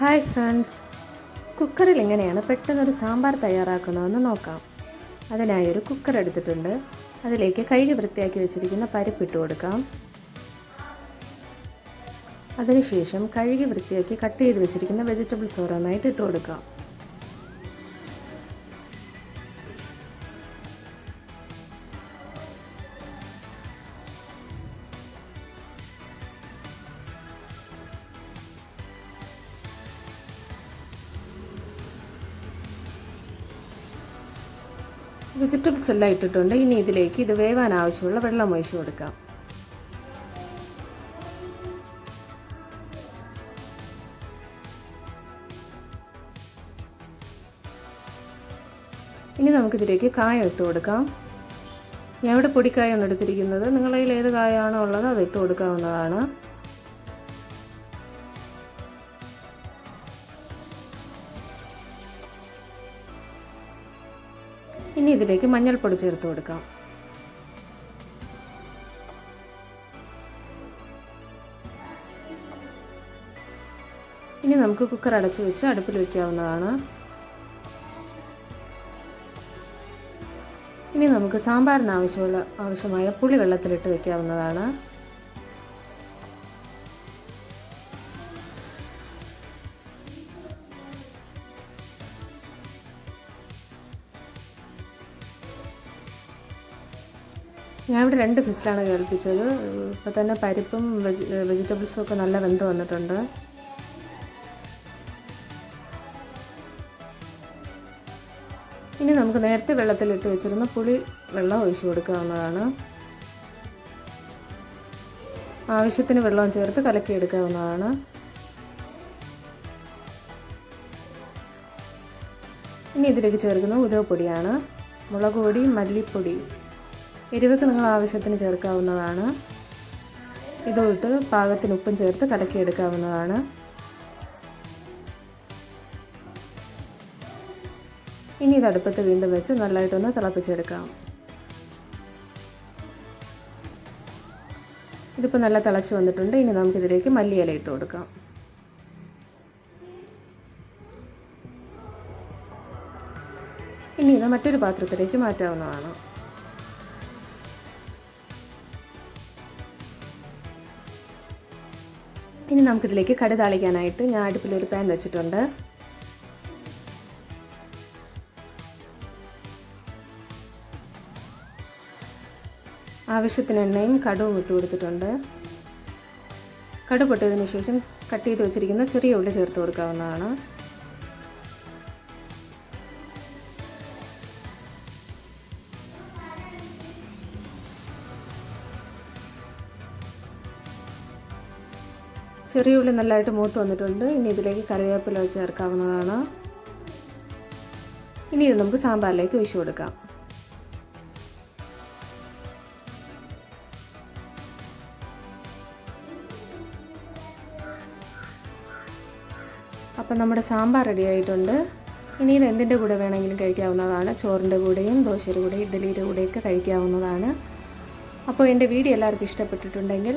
Hi friends. കുക്കറിൽ എങ്ങനെയാണ് പെട്ടെന്നൊരു സാമ്പാർ തയ്യാറാക്കുന്നതെന്ന് നോക്കാം. അതിനായി ഒരു കുക്കർ എടുത്തിട്ടുണ്ട്. അതിലേക്ക് കഴുകി വൃത്തിയാക്കി വെച്ചിരിക്കുന്ന പരിപ്പിട്ട് കൊടുക്കാം. അതിനുശേഷം കഴുകി വൃത്തിയാക്കി കട്ട് ചെയ്ത് വെച്ചിരിക്കുന്ന വെജിറ്റബിൾസ് ഓരോന്നായിട്ട് ഇട്ട് കൊടുക്കാം. വെജിറ്റബിൾസ് എല്ലാം ഇട്ടിട്ടുണ്ട്. ഇനി ഇതിലേക്ക് ഇത് വേവാൻ ആവശ്യമുള്ള വെള്ളം ഒഴിച്ചു കൊടുക്കാം. ഇനി നമുക്കിതിലേക്ക് കായം ഇട്ട് കൊടുക്കാം. ഞാൻ ഇവിടെ പൊടിക്കായാണ് എടുത്തിരിക്കുന്നത്. നിങ്ങളതിൽ ഏത് കായാണോ ഉള്ളത് അത് ഇട്ട് കൊടുക്കാവുന്നതാണ്. ഇനി ഇതിലേക്ക് മഞ്ഞൾപ്പൊടി ചേർത്ത് കൊടുക്കാം. ഇനി നമുക്ക് കുക്കർ അടച്ച് വെച്ച് അടുപ്പിൽ വയ്ക്കാവുന്നതാണ് ഇനി നമുക്ക് സാമ്പാറിന് ആവശ്യമുള്ള ആവശ്യമായ പുളി വെള്ളത്തിലിട്ട് വെക്കാവുന്നതാണ്. ഞാൻ ഇവിടെ രണ്ട് ഫിസിലാണ് കേൾപ്പിച്ചത്. ഇപ്പോൾ തന്നെ പരിപ്പും വെജി വെജിറ്റബിൾസും ഒക്കെ നല്ല വെന്ത് വന്നിട്ടുണ്ട്. ഇനി നമുക്ക് നേരത്തെ വെള്ളത്തിലിട്ട് വെച്ചിരുന്ന പുളി വെള്ളം ഒഴിച്ചു കൊടുക്കാവുന്നതാണ്. ആവശ്യത്തിന് വെള്ളം ചേർത്ത് കലക്കിയെടുക്കാവുന്നതാണ് ഇനി ഇതിലേക്ക് ചേർക്കുന്ന ഉലുവപ്പൊടിയാണ്. മുളക് പൊടി മല്ലിപ്പൊടി എരിവൊക്കെ നിങ്ങൾ ആവശ്യത്തിന് ചേർക്കാവുന്നതാണ്. ഇതോട്ട് പാകത്തിന് ഉപ്പും ചേർത്ത് കലക്കിയെടുക്കാവുന്നതാണ്. ഇനി ഇത് അടുപ്പത്ത് വീണ്ടും വെച്ച് നല്ലതായിട്ടൊന്ന് തിളപ്പിച്ചെടുക്കാം. ഇതിപ്പോൾ നല്ല തിളച്ച് വന്നിട്ടുണ്ട്. ഇനി നമുക്കിതിലേക്ക് മല്ലിയില ഇട്ട് കൊടുക്കാം. ഇനി ഇത് മറ്റൊരു പാത്രത്തിലേക്ക് മാറ്റാവുന്നതാണ്. ഇനി നമുക്കിതിലേക്ക് കടു താളിക്കാനായിട്ട് ഞാൻ അടുപ്പിലൊരു പാൻ വെച്ചിട്ടുണ്ട്. ആവശ്യത്തിന് എണ്ണയും കടുവും ഇട്ട് കൊടുത്തിട്ടുണ്ട്. കടു ശേഷം കട്ട് ചെയ്ത് വെച്ചിരിക്കുന്ന ചെറിയ ഉള്ളി ചേർത്ത് കൊടുക്കാവുന്നതാണ്. ചെറിയ ഉള്ളി നല്ലതായിട്ട് മൂത്ത് വന്നിട്ടുണ്ട്. ഇനി ഇതിലേക്ക് കറിവേപ്പില ചേർക്കാവുന്നതാണ്. ഇനി ഇത് നമുക്ക് സാമ്പാറിലേക്ക് ഒഴിച്ചു കൊടുക്കാം. അപ്പം നമ്മുടെ സാമ്പാർ റെഡി ആയിട്ടുണ്ട്. ഇനി ഇത് എന്തിന്റെ കൂടെ വേണമെങ്കിലും കഴിക്കാവുന്നതാണ്. ചോറിന്റെ കൂടെയും ദോശയുടെ കൂടെയും ഇഡ്ഡലിയുടെ കൂടെയൊക്കെ കഴിക്കാവുന്നതാണ്. അപ്പോൾ എന്റെ വീഡിയോ എല്ലാവർക്കും ഇഷ്ടപ്പെട്ടിട്ടുണ്ടെങ്കിൽ